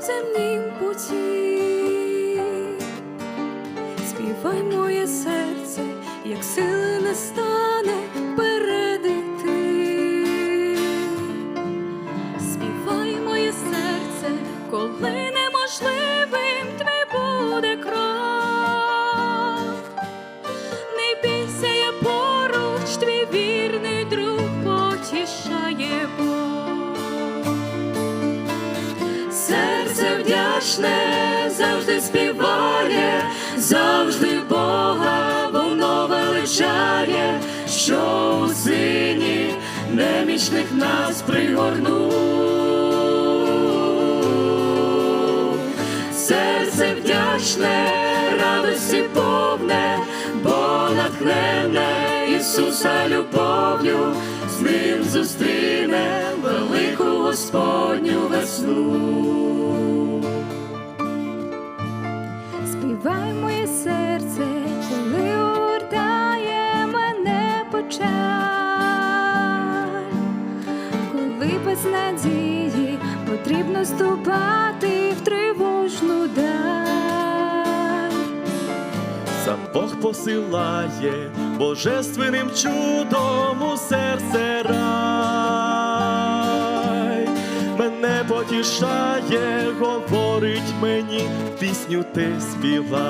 земнім путі. Співай моє серце, як сили не стане Вдячне завжди співає, завжди Бога воно величає, що у сині немічних нас пригорнув. Серце вдячне, радості повне, бо натхнене Ісуса любов'ю, з ним зустріне велику Господню весну. Потрібно ступати в тривожну даль. Сам Бог посилає божественним чудом у серце рай. Мене потішає, говорить мені, пісню ти співай.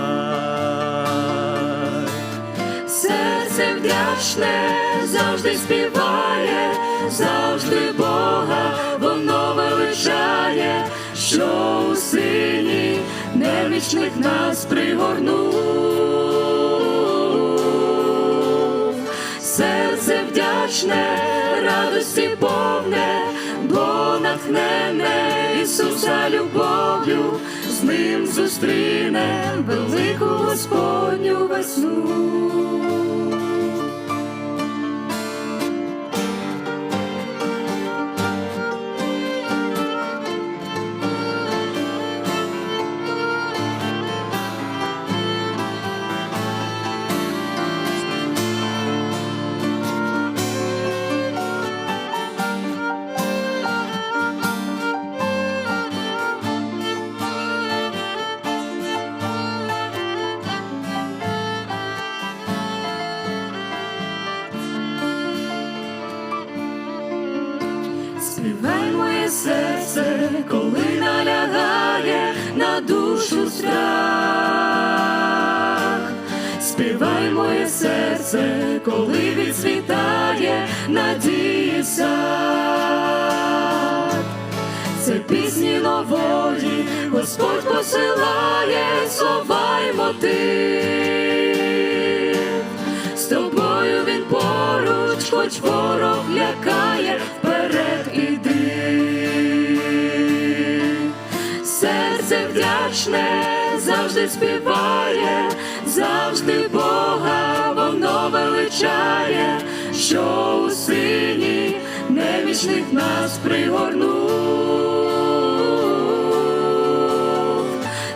Серце вдячне завжди співає, завжди Бога немічних нас пригорнув. Серце вдячне, радості повне, бо натхнене Ісуса любов'ю, з ним зустріне велику Господню весну. Співай моє серце, коли налягає на душу страх. Співай моє серце, коли відсвітає надії сад. Це пісні нової, Господь посилає слова й мотив. З тобою він поруч, хоч ворог лякає, Серце вдячне завжди співає, завжди Бога воно величає, що у сині немічних нас пригорнув.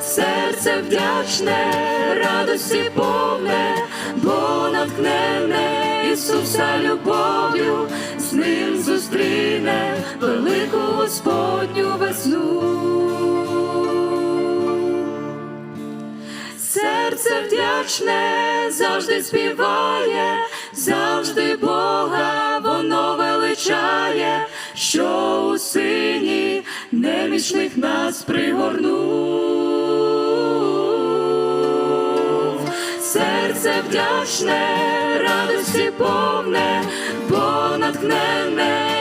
Серце вдячне, радості повне, бо натхнене Ісуса любов'ю, з ним зустріне велику Господню вдячне завжди співає, завжди Бога воно величає, що у сині немічних нас пригорнув. Серце вдячне, радості повне, бо натхнене